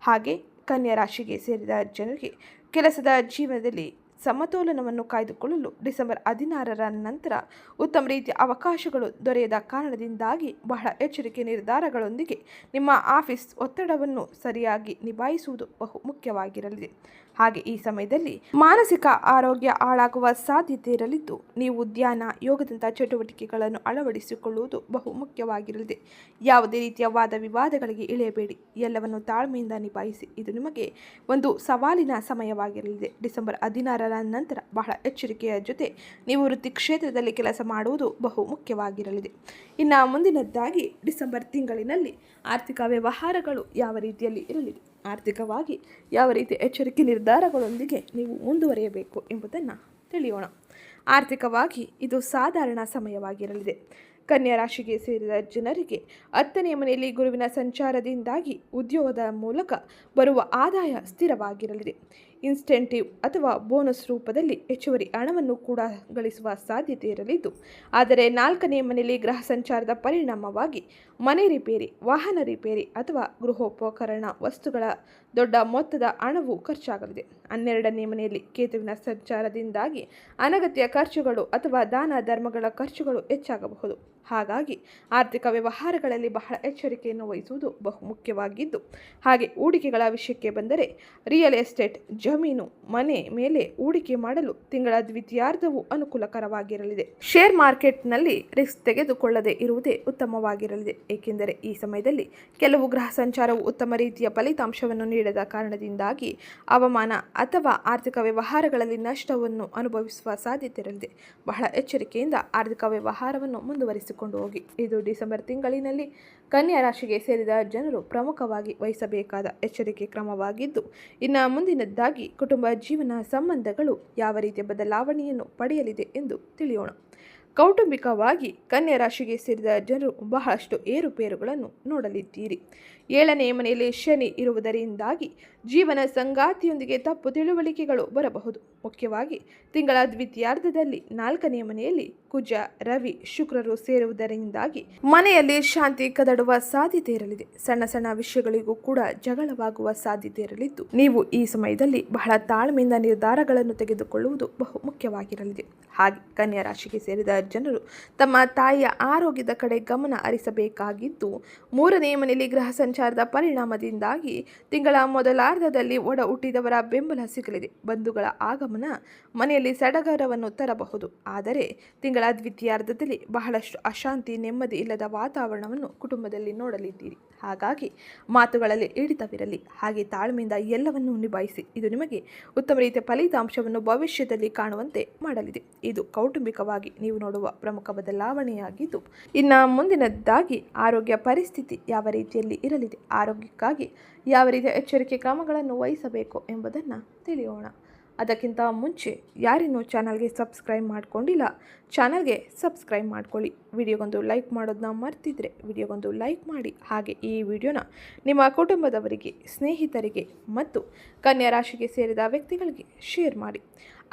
ಹಾಗೆ ಕನ್ಯಾ ರಾಶಿಗೆ ಸೇರಿದ ಜನರಿಗೆ ಕೆಲಸದ ಜೀವನದಲ್ಲಿ ಸಮತೋಲನವನ್ನು ಕಾಯ್ದುಕೊಳ್ಳಲು ಡಿಸೆಂಬರ್ ಹದಿನಾರರ ನಂತರ ಉತ್ತಮ ರೀತಿಯ ಅವಕಾಶಗಳು ದೊರೆಯದ ಕಾರಣದಿಂದಾಗಿ ಬಹಳ ಎಚ್ಚರಿಕೆ ನಿರ್ಧಾರಗಳೊಂದಿಗೆ ನಿಮ್ಮ ಆಫೀಸ್ ಒತ್ತಡವನ್ನು ಸರಿಯಾಗಿ ನಿಭಾಯಿಸುವುದು ಬಹು ಮುಖ್ಯವಾಗಿರಲಿದೆ. ಹಾಗೆ ಈ ಸಮಯದಲ್ಲಿ ಮಾನಸಿಕ ಆರೋಗ್ಯ ಹಾಳಾಗುವ ಸಾಧ್ಯತೆ ಇರಲಿದ್ದು, ನೀವು ಧ್ಯಾನ, ಯೋಗದಂತಹ ಚಟುವಟಿಕೆಗಳನ್ನು ಅಳವಡಿಸಿಕೊಳ್ಳುವುದು ಬಹು ಮುಖ್ಯವಾಗಿರಲಿದೆ. ಯಾವುದೇ ರೀತಿಯ ವಾದ ವಿವಾದಗಳಿಗೆ ಇಳಿಯಬೇಡಿ. ಎಲ್ಲವನ್ನು ತಾಳ್ಮೆಯಿಂದ ನಿಭಾಯಿಸಿ. ಇದು ನಿಮಗೆ ಒಂದು ಸವಾಲಿನ ಸಮಯವಾಗಿರಲಿದೆ. ಡಿಸೆಂಬರ್ ಹದಿನಾರರ ನಂತರ ಬಹಳ ಎಚ್ಚರಿಕೆಯ ಜೊತೆ ನೀವು ವೃತ್ತಿ ಕ್ಷೇತ್ರದಲ್ಲಿ ಕೆಲಸ ಮಾಡುವುದು ಬಹು ಮುಖ್ಯವಾಗಿರಲಿದೆ. ಇನ್ನು ಮುಂದಿನದ್ದಾಗಿ, ಡಿಸೆಂಬರ್ ತಿಂಗಳಿನಲ್ಲಿ ಆರ್ಥಿಕ ವ್ಯವಹಾರಗಳು ಯಾವ ರೀತಿಯಲ್ಲಿ ಇರಲಿದೆ ಆರ್ಥಿಕವಾಗಿ ಯಾವ ರೀತಿ ಎಚ್ಚರಿಕೆ ನಿರ್ಧಾರಗಳೊಂದಿಗೆ ನೀವು ಮುಂದುವರಿಯಬೇಕು ಎಂಬುದನ್ನು ತಿಳಿಯೋಣ. ಆರ್ಥಿಕವಾಗಿ ಇದು ಸಾಧಾರಣ ಸಮಯವಾಗಿರಲಿದೆ. ಕನ್ಯಾ ರಾಶಿಗೆ ಸೇರಿದ ಜನರಿಗೆ ಹತ್ತನೆಯ ಮನೆಯಲ್ಲಿ ಗುರುವಿನ ಸಂಚಾರದಿಂದಾಗಿ ಉದ್ಯೋಗದ ಮೂಲಕ ಬರುವ ಆದಾಯ ಸ್ಥಿರವಾಗಿರಲಿದೆ. ಇನ್ಸ್ಟೆಂಟಿವ್ ಅಥವಾ ಬೋನಸ್ ರೂಪದಲ್ಲಿ ಹೆಚ್ಚುವರಿ ಹಣವನ್ನು ಕೂಡ ಗಳಿಸುವ ಸಾಧ್ಯತೆ ಇರಲಿದ್ದು, ಆದರೆ ನಾಲ್ಕನೆಯ ಮನೆಯಲ್ಲಿ ಗ್ರಹ ಸಂಚಾರದ ಪರಿಣಾಮವಾಗಿ ಮನೆ ರಿಪೇರಿ, ವಾಹನ ರಿಪೇರಿ ಅಥವಾ ಗೃಹೋಪಕರಣ ವಸ್ತುಗಳ ದೊಡ್ಡ ಮೊತ್ತದ ಹಣವು ಖರ್ಚಾಗಲಿದೆ. ಹನ್ನೆರಡನೇ ಮನೆಯಲ್ಲಿ ಕೇತುವಿನ ಸಂಚಾರದಿಂದಾಗಿ ಅನಗತ್ಯ ಖರ್ಚುಗಳು ಅಥವಾ ದಾನ ಧರ್ಮಗಳ ಖರ್ಚುಗಳು ಹೆಚ್ಚಾಗಬಹುದು. ಹಾಗಾಗಿ ಆರ್ಥಿಕ ವ್ಯವಹಾರಗಳಲ್ಲಿ ಬಹಳ ಎಚ್ಚರಿಕೆಯನ್ನು ವಹಿಸುವುದು ಬಹು ಮುಖ್ಯವಾಗಿದ್ದು, ಹಾಗೆ ಹೂಡಿಕೆಗಳ ವಿಷಯಕ್ಕೆ ಬಂದರೆ ರಿಯಲ್ ಎಸ್ಟೇಟ್ ಜಮೀನು, ಮನೆ ಮೇಲೆ ಹೂಡಿಕೆ ಮಾಡಲು ತಿಂಗಳ ದ್ವಿತೀಯಾರ್ಧವು ಅನುಕೂಲಕರವಾಗಿರಲಿದೆ. ಶೇರ್ ಮಾರ್ಕೆಟ್ನಲ್ಲಿ ರಿಸ್ಕ್ ತೆಗೆದುಕೊಳ್ಳದೆ ಇರುವುದೇ ಉತ್ತಮವಾಗಿರಲಿದೆ. ಏಕೆಂದರೆ ಈ ಸಮಯದಲ್ಲಿ ಕೆಲವು ಗ್ರಹ ಸಂಚಾರವು ಉತ್ತಮ ರೀತಿಯ ಫಲಿತಾಂಶವನ್ನು ನೀಡದ ಕಾರಣದಿಂದಾಗಿ ಅವಮಾನ ಅಥವಾ ಆರ್ಥಿಕ ವ್ಯವಹಾರಗಳಲ್ಲಿ ನಷ್ಟವನ್ನು ಅನುಭವಿಸುವ ಸಾಧ್ಯತೆ ಇರಲಿದೆ. ಬಹಳ ಎಚ್ಚರಿಕೆಯಿಂದ ಆರ್ಥಿಕ ವ್ಯವಹಾರವನ್ನು ಮುಂದುವರಿಸಿಕೊಂಡು ಹೋಗಿ. ಇದು ಡಿಸೆಂಬರ್ ತಿಂಗಳಿನಲ್ಲಿ ಕನ್ಯಾ ರಾಶಿಗೆ ಸೇರಿದ ಜನರು ಪ್ರಮುಖವಾಗಿ ವಹಿಸಬೇಕಾದ ಎಚ್ಚರಿಕೆ ಕ್ರಮವಾಗಿದ್ದು, ಇನ್ನು ಮುಂದಿನದ್ದಾಗಿ ಕುಟುಂಬ ಜೀವನ ಸಂಬಂಧಗಳು ಯಾವ ರೀತಿಯ ಬದಲಾವಣೆಯನ್ನು ಪಡೆಯಲಿದೆ ಎಂದು ತಿಳಿಯೋಣ. ಕೌಟುಂಬಿಕವಾಗಿ ಕನ್ಯಾ ರಾಶಿಗೆ ಸೇರಿದ ಜನರು ಬಹಳಷ್ಟು ಏರುಪೇರುಗಳನ್ನು ನೋಡಲಿದ್ದೀರಿ. ಏಳನೇ ಮನೆಯಲ್ಲಿ ಶನಿ ಇರುವುದರಿಂದಾಗಿ ಜೀವನ ಸಂಗಾತಿಯೊಂದಿಗೆ ತಪ್ಪು ತಿಳುವಳಿಕೆಗಳು ಬರಬಹುದು. ಮುಖ್ಯವಾಗಿ ತಿಂಗಳ ದ್ವಿತೀಯಾರ್ಧದಲ್ಲಿ ನಾಲ್ಕನೇ ಮನೆಯಲ್ಲಿ ಕುಜ, ರವಿ, ಶುಕ್ರರು ಸೇರುವುದರಿಂದಾಗಿ ಮನೆಯಲ್ಲಿ ಶಾಂತಿ ಕದಡುವ ಸಾಧ್ಯತೆ ಇರಲಿದೆ. ಸಣ್ಣ ಸಣ್ಣ ವಿಷಯಗಳಿಗೂ ಕೂಡ ಜಗಳವಾಗುವ ಸಾಧ್ಯತೆ ಇರಲಿದ್ದು, ನೀವು ಈ ಸಮಯದಲ್ಲಿ ಬಹಳ ತಾಳ್ಮೆಯಿಂದ ನಿರ್ಧಾರಗಳನ್ನು ತೆಗೆದುಕೊಳ್ಳುವುದು ಬಹು ಮುಖ್ಯವಾಗಿರಲಿದೆ. ಹಾಗೆ ಕನ್ಯಾ ರಾಶಿಗೆ ಸೇರಿದ ಜನರು ತಮ್ಮ ತಾಯಿಯ ಆರೋಗ್ಯದ ಕಡೆ ಗಮನ ಹರಿಸಬೇಕಾಗಿದ್ದು ಮೂರನೇ ಮನೆಯಲ್ಲಿ ಗ್ರಹ ಸಂಚಾರದ ಪರಿಣಾಮದಿಂದಾಗಿ ತಿಂಗಳ ಮೊದಲಾರ್ಧದಲ್ಲಿ ಒಡ ಹುಟ್ಟಿದವರ ಬೆಂಬಲ ಸಿಗಲಿದೆ. ಬಂಧುಗಳ ಆಗಮನ ಮನೆಯಲ್ಲಿ ಸಡಗರವನ್ನು ತರಬಹುದು. ಆದರೆ ತಿಂಗಳ ದ್ವಿತೀಯಾರ್ಧದಲ್ಲಿ ಬಹಳಷ್ಟು ಅಶಾಂತಿ, ನೆಮ್ಮದಿ ಇಲ್ಲದ ವಾತಾವರಣವನ್ನು ಕುಟುಂಬದಲ್ಲಿ ನೋಡಲಿದ್ದೀರಿ. ಹಾಗಾಗಿ ಮಾತುಗಳಲ್ಲಿ ಹಿಡಿತವಿರಲಿ. ಹಾಗೆ ತಾಳ್ಮೆಯಿಂದ ಎಲ್ಲವನ್ನೂ ನಿಭಾಯಿಸಿ. ಇದು ನಿಮಗೆ ಉತ್ತಮ ರೀತಿಯ ಫಲಿತಾಂಶವನ್ನು ಭವಿಷ್ಯದಲ್ಲಿ ಕಾಣುವಂತೆ ಮಾಡಲಿದೆ. ಇದು ಕೌಟುಂಬಿಕವಾಗಿ ನೀವು ನೋಡುವ ಪ್ರಮುಖ ಬದಲಾವಣೆಯಾಗಿದ್ದು, ಇನ್ನು ಮುಂದಿನದ್ದಾಗಿ ಆರೋಗ್ಯ ಪರಿಸ್ಥಿತಿ ಯಾವ ರೀತಿಯಲ್ಲಿ ಇರಲಿದೆ, ಆರೋಗ್ಯಕ್ಕಾಗಿ ಯಾವ ರೀತಿಯ ಎಚ್ಚರಿಕೆ ಕ್ರಮಗಳನ್ನು ವಹಿಸಬೇಕು ಎಂಬುದನ್ನು ತಿಳಿಯೋಣ. ಅದಕ್ಕಿಂತ ಮುಂಚೆ ಯಾರಿನ್ನೂ ಚಾನಲ್ಗೆ ಸಬ್ಸ್ಕ್ರೈಬ್ ಮಾಡ್ಕೊಂಡಿಲ್ಲ, ಚಾನಲ್ಗೆ ಸಬ್ಸ್ಕ್ರೈಬ್ ಮಾಡ್ಕೊಳ್ಳಿ. ವಿಡಿಯೋಗೊಂದು ಲೈಕ್ ಮಾಡೋದನ್ನ ಮರ್ತಿದ್ರೆ ವಿಡಿಯೋಗೊಂದು ಲೈಕ್ ಮಾಡಿ. ಹಾಗೆ ಈ ವಿಡಿಯೋನ ನಿಮ್ಮ ಕುಟುಂಬದವರಿಗೆ, ಸ್ನೇಹಿತರಿಗೆ ಮತ್ತು ಕನ್ಯಾ ರಾಶಿಗೆ ಸೇರಿದ ವ್ಯಕ್ತಿಗಳಿಗೆ ಶೇರ್ ಮಾಡಿ.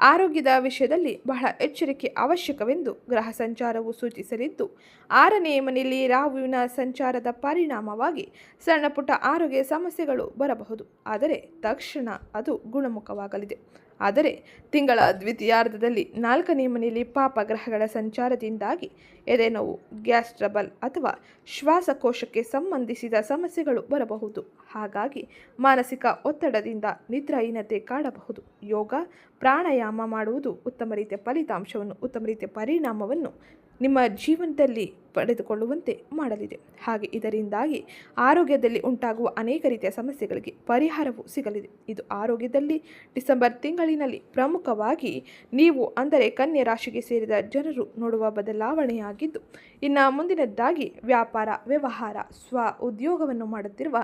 ಆರೋಗ್ಯದ ವಿಷಯದಲ್ಲಿ ಬಹಳ ಎಚ್ಚರಿಕೆ ಅವಶ್ಯಕವೆಂದು ಗ್ರಹ ಸಂಚಾರವು ಸೂಚಿಸಲಿದ್ದು, ಆರನೇ ಮನೆಯಲ್ಲಿ ರಾಹುವಿನ ಸಂಚಾರದ ಪರಿಣಾಮವಾಗಿ ಸಣ್ಣಪುಟ್ಟ ಆರೋಗ್ಯ ಸಮಸ್ಯೆಗಳು ಬರಬಹುದು. ಆದರೆ ತಕ್ಷಣ ಅದು ಗುಣಮುಖವಾಗಲಿದೆ. ಆದರೆ ತಿಂಗಳ ದ್ವಿತೀಯಾರ್ಧದಲ್ಲಿ ನಾಲ್ಕನೇ ಮನೆಯಲ್ಲಿ ಪಾಪ ಗ್ರಹಗಳ ಸಂಚಾರದಿಂದಾಗಿ ಎದೆನೋವು, ಗ್ಯಾಸ್ ಟ್ರಬಲ್ ಅಥವಾ ಶ್ವಾಸಕೋಶಕ್ಕೆ ಸಂಬಂಧಿಸಿದ ಸಮಸ್ಯೆಗಳು ಬರಬಹುದು. ಹಾಗಾಗಿ ಮಾನಸಿಕ ಒತ್ತಡದಿಂದ ನಿದ್ರಾಹೀನತೆ ಕಾಡಬಹುದು. ಯೋಗ, ಪ್ರಾಣಾಯಾಮ ಮಾಡುವುದು ಉತ್ತಮ ರೀತಿಯ ಫಲಿತಾಂಶವನ್ನು, ಉತ್ತಮ ರೀತಿಯ ಪರಿಣಾಮವನ್ನು ನಿಮ್ಮ ಜೀವನದಲ್ಲಿ ಪಡೆದುಕೊಳ್ಳುವಂತೆ ಮಾಡಲಿದೆ. ಹಾಗೆ ಇದರಿಂದಾಗಿ ಆರೋಗ್ಯದಲ್ಲಿ ಉಂಟಾಗುವ ಅನೇಕ ರೀತಿಯ ಸಮಸ್ಯೆಗಳಿಗೆ ಪರಿಹಾರವು ಸಿಗಲಿದೆ. ಇದು ಆರೋಗ್ಯದಲ್ಲಿ ಡಿಸೆಂಬರ್ ತಿಂಗಳಿನಲ್ಲಿ ಪ್ರಮುಖವಾಗಿ ನೀವು ಅಂದರೆ ಕನ್ಯಾ ರಾಶಿಗೆ ಸೇರಿದ ಜನರು ನೋಡುವ ಬದಲಾವಣೆಯಾಗಿದ್ದು ಇನ್ನು ಮುಂದಿನದ್ದಾಗಿ ವ್ಯಾಪಾರ, ವ್ಯವಹಾರ, ಸ್ವ ಉದ್ಯೋಗವನ್ನು ಮಾಡುತ್ತಿರುವ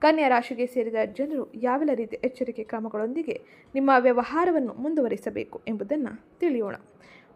ಕನ್ಯಾ ರಾಶಿಗೆ ಸೇರಿದ ಜನರು ಯಾವೆಲ್ಲ ರೀತಿಯ ಎಚ್ಚರಿಕೆ ಕ್ರಮಗಳೊಂದಿಗೆ ನಿಮ್ಮ ವ್ಯವಹಾರವನ್ನು ಮುಂದುವರಿಸಬೇಕು ಎಂಬುದನ್ನು ತಿಳಿಯೋಣ.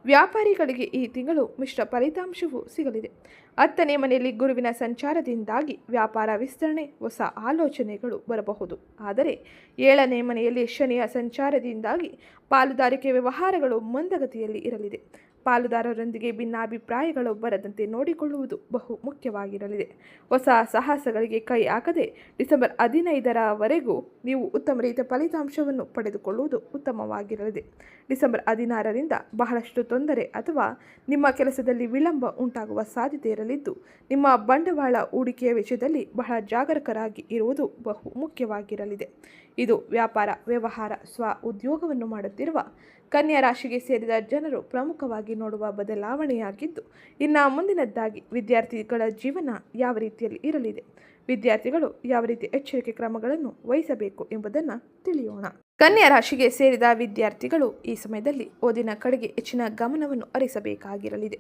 ವ್ಯಾಪಾರಿಗಳಿಗೆ ಈ ತಿಂಗಳು ಮಿಶ್ರ ಫಲಿತಾಂಶವೂ ಸಿಗಲಿದೆ. ಹತ್ತನೇ ಮನೆಯಲ್ಲಿ ಗುರುವಿನ ಸಂಚಾರದಿಂದಾಗಿ ವ್ಯಾಪಾರ ವಿಸ್ತರಣೆ, ಹೊಸ ಆಲೋಚನೆಗಳು ಬರಬಹುದು. ಆದರೆ ಏಳನೇ ಮನೆಯಲ್ಲಿ ಶನಿಯ ಸಂಚಾರದಿಂದಾಗಿ ಪಾಲುದಾರಿಕೆ ವ್ಯವಹಾರಗಳು ಮಂದಗತಿಯಲ್ಲಿ ಇರಲಿದೆ. ಪಾಲುದಾರರೊಂದಿಗೆ ಭಿನ್ನಾಭಿಪ್ರಾಯಗಳು ಬರದಂತೆ ನೋಡಿಕೊಳ್ಳುವುದು ಬಹು ಮುಖ್ಯವಾಗಿರಲಿದೆ. ಹೊಸ ಸಾಹಸಗಳಿಗೆ ಕೈ ಹಾಕದೆ ಡಿಸೆಂಬರ್ ಹದಿನೈದರವರೆಗೂ ನೀವು ಉತ್ತಮ ರೀತಿಯ ಫಲಿತಾಂಶವನ್ನು ಪಡೆದುಕೊಳ್ಳುವುದು ಉತ್ತಮವಾಗಿರಲಿದೆ. ಡಿಸೆಂಬರ್ ಹದಿನಾರರಿಂದ ಬಹಳಷ್ಟು ತೊಂದರೆ ಅಥವಾ ನಿಮ್ಮ ಕೆಲಸದಲ್ಲಿ ವಿಳಂಬ ಉಂಟಾಗುವ ಸಾಧ್ಯತೆ ಇರಲಿದ್ದು, ನಿಮ್ಮ ಬಂಡವಾಳ ಹೂಡಿಕೆಯ ವಿಷಯದಲ್ಲಿ ಬಹಳ ಜಾಗರೂಕರಾಗಿ ಇರುವುದು ಬಹು ಮುಖ್ಯವಾಗಿರಲಿದೆ. ಇದು ವ್ಯಾಪಾರ, ವ್ಯವಹಾರ, ಸ್ವ ಉದ್ಯೋಗವನ್ನು ಮಾಡುತ್ತಿರುವ ಕನ್ಯಾ ರಾಶಿಗೆ ಸೇರಿದ ಜನರು ಪ್ರಮುಖವಾಗಿ ನೋಡುವ ಬದಲಾವಣೆಯಾಗಿದ್ದು, ಇನ್ನು ಮುಂದಿನದ್ದಾಗಿ ವಿದ್ಯಾರ್ಥಿಗಳ ಜೀವನ ಯಾವ ರೀತಿಯಲ್ಲಿ ಇರಲಿದೆ? ವಿದ್ಯಾರ್ಥಿಗಳು ಯಾವ ರೀತಿ ಎಚ್ಚರಿಕೆ ಕ್ರಮಗಳನ್ನು ವಹಿಸಬೇಕು ಎಂಬುದನ್ನು ತಿಳಿಯೋಣ. ಕನ್ಯಾ ರಾಶಿಗೆ ಸೇರಿದ ವಿದ್ಯಾರ್ಥಿಗಳು ಈ ಸಮಯದಲ್ಲಿ ಓದಿನ ಕಡೆಗೆ ಹೆಚ್ಚಿನ ಗಮನವನ್ನು ಹರಿಸಬೇಕಾಗಿರಲಿದೆ.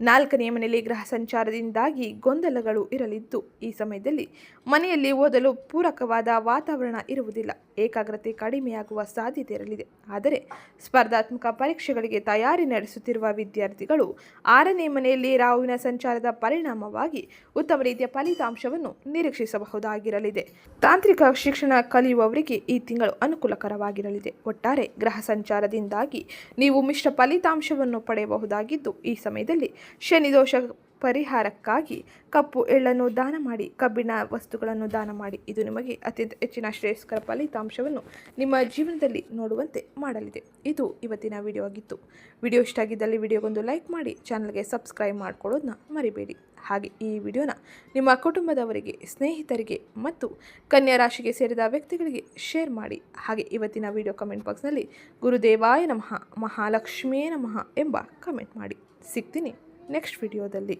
ನಾಲ್ಕನೆಯ ಮನೆಯಲ್ಲಿ ಗ್ರಹ ಸಂಚಾರದಿಂದಾಗಿ ಗೊಂದಲಗಳು ಇರಲಿದ್ದು, ಈ ಸಮಯದಲ್ಲಿ ಮನೆಯಲ್ಲಿ ಓದಲು ಪೂರಕವಾದ ವಾತಾವರಣ ಇರುವುದಿಲ್ಲ. ಏಕಾಗ್ರತೆ ಕಡಿಮೆಯಾಗುವ ಸಾಧ್ಯತೆ ಇರಲಿದೆ. ಆದರೆ ಸ್ಪರ್ಧಾತ್ಮಕ ಪರೀಕ್ಷೆಗಳಿಗೆ ತಯಾರಿ ನಡೆಸುತ್ತಿರುವ ವಿದ್ಯಾರ್ಥಿಗಳು ಆರನೇ ಮನೆಯಲ್ಲಿ ರಾಹುವಿನ ಸಂಚಾರದ ಪರಿಣಾಮವಾಗಿ ಉತ್ತಮ ರೀತಿಯ ಫಲಿತಾಂಶವನ್ನು ನಿರೀಕ್ಷಿಸಬಹುದಾಗಿರಲಿದೆ. ತಾಂತ್ರಿಕ ಶಿಕ್ಷಣ ಕಲಿಯುವವರಿಗೆ ಈ ತಿಂಗಳು ಅನುಕೂಲಕರವಾಗಿರಲಿದೆ ಒಟ್ಟಾರೆ ಗ್ರಹ ಸಂಚಾರದಿಂದಾಗಿ ನೀವು ಮಿಶ್ರ ಫಲಿತಾಂಶವನ್ನು ಪಡೆಯಬಹುದಾಗಿದ್ದು ಈ ಸಮಯದಲ್ಲಿ ಶನಿ ದೋಷ ಪರಿಹಾರಕ್ಕಾಗಿ ಕಪ್ಪು ಎಳ್ಳನ್ನು ದಾನ ಮಾಡಿ, ಕಬ್ಬಿಣ ವಸ್ತುಗಳನ್ನು ದಾನ ಮಾಡಿ. ಇದು ನಿಮಗೆ ಅತ್ಯಂತ ಹೆಚ್ಚಿನ ಶ್ರೇಯಸ್ಕರ ಫಲಿತಾಂಶವನ್ನು ನಿಮ್ಮ ಜೀವನದಲ್ಲಿ ನೋಡುವಂತೆ ಮಾಡಲಿದೆ. ಇದು ಇವತ್ತಿನ ವಿಡಿಯೋ ಆಗಿತ್ತು ವಿಡಿಯೋ ಇಷ್ಟ ಆಗಿದ್ದಲ್ಲಿ ವಿಡಿಯೋಗೊಂದು ಲೈಕ್ ಮಾಡಿ, ಚಾನಲ್ಗೆ ಸಬ್ಸ್ಕ್ರೈಬ್ ಮಾಡ್ಕೊಳ್ಳೋದನ್ನ ಮರಿಬೇಡಿ. ಹಾಗೆ ಈ ವಿಡಿಯೋನ ನಿಮ್ಮ ಕುಟುಂಬದವರಿಗೆ, ಸ್ನೇಹಿತರಿಗೆ ಮತ್ತು ಕನ್ಯಾ ರಾಶಿಗೆ ಸೇರಿದ ವ್ಯಕ್ತಿಗಳಿಗೆ ಶೇರ್ ಮಾಡಿ. ಹಾಗೆ ಇವತ್ತಿನ ವಿಡಿಯೋ ಕಮೆಂಟ್ ಬಾಕ್ಸ್ನಲ್ಲಿ ಗುರುದೇವಾಯ ನಮಃ ಮಹಾಲಕ್ಷ್ಮಿಯೇ ನಮಃ ಎಂಬ ಕಮೆಂಟ್ ಮಾಡಿ. ಸಿಗ್ತೀನಿ ನೆಕ್ಸ್ಟ್ ವಿಡಿಯೋದಲ್ಲಿ.